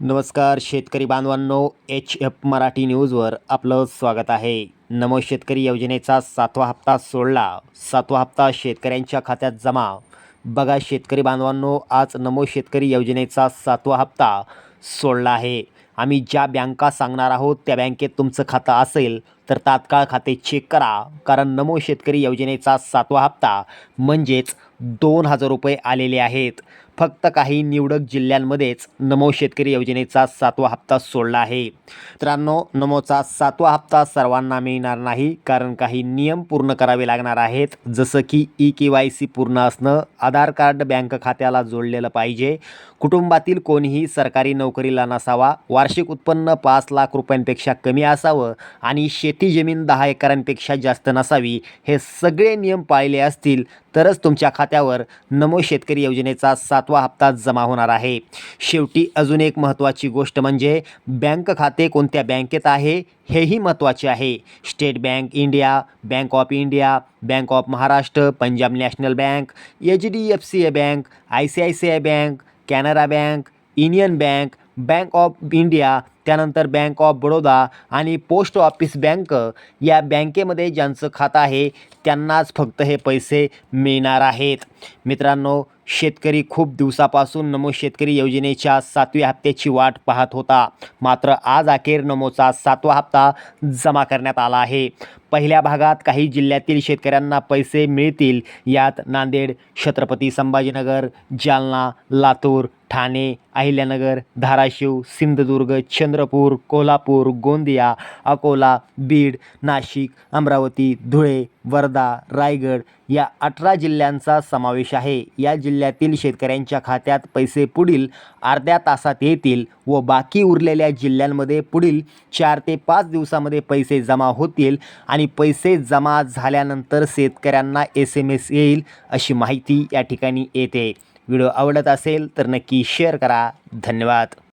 नमस्कार शेतकरी बांधवांनो एच एफ मराठी न्यूजवर आपलं स्वागत आहे. नमो शेतकरी योजनेचा सातवा हप्ता सोडला. सातवा हप्ता शेतकऱ्यांच्या खात्यात जमा. बघा शेतकरी बांधवांनो आज नमो शेतकरी योजनेचा सातवा हप्ता सोडला आहे. आम्ही ज्या बँका सांगणार आहोत त्या बँकेत तुमचं खातं असेल तर तात्काळ खाते चेक करा. कारण नमो शेतकरी योजनेचा सातवा हप्ता म्हणजेच दोन हजार रुपये आलेले आहेत. फक्त काही निवडक जिल्ह्यांमध्येच नमो शेतकरी योजनेचा सातवा हप्ता सोडला आहे. मित्रांनो नमोचा सातवा हप्ता सर्वांना मिळणार नाही कारण काही नियम पूर्ण करावे लागणार आहेत. जसं की ई के वाय सी पूर्ण असणं आधार कार्ड बँक खात्याला जोडलेलं पाहिजे. कुटुंबातील कोणीही सरकारी नोकरीला नसावा. वार्षिक उत्पन्न पाच लाख रुपयांपेक्षा कमी असावं आणि शेती जमीन दहा एकरांपेक्षा जास्त नसावी हे सगळे नियम पाळले असतील तरच तुमच्या खात्यावर नमो शेतकरी योजनेचा सात सातवा हप्ता जमा होणार आहे. शेवटी अजून एक महत्त्वाची गोष्ट म्हणजे बँक खाते कोणत्या बँकेत आहे हेही महत्त्वाचे आहे. State bank India bank of India bank of Maharashtra Punjab national bank H D F C A bank I C I C I bank Canara bank union bank bank of India त्यानंतर bank of Baroda आणि post office bank या बँकेमध्ये ज्यांचं खातं आहे त्यांनाच फक्त हे पैसे मिळणार आहेत. मित्रांनो शेतकरी खूप दिवसापासून नमो शेतकरी योजनेच्या सातव्या हप्त्याची वाट पाहत होता. मात्र आज अखेर नमोचा सातवा हप्ता जमा करण्यात आला आहे. पहिल्या भागात काही जिल्ह्यातील शेतकऱ्यांना पैसे मिळतील यात नांदेड छत्रपती संभाजीनगर जालना लातूर ठाणे अहिल्यानगर धाराशिव सिंधुदुर्ग चंद्रपूर कोल्हापूर गोंदिया अकोला बीड नाशिक अमरावती धुळे वर्धा रायगड या अठरा जिल्ह्यांचा समावेश आहे. या जिल्ह्यातील शेतकऱ्यांच्या खात्यात पैसे पुढील अर्ध्या तासात येतील व बाकी उरलेल्या जिल्ह्यांमध्ये पुढील चार ते पाच दिवसामध्ये पैसे जमा होतील आणि पैसे जमा झाल्यानंतर शेतकऱ्यांना एस एम एस येईल अशी माहिती या ठिकाणी येते. व्हिडिओ आवडत असेल तर नक्की शेअर करा. धन्यवाद.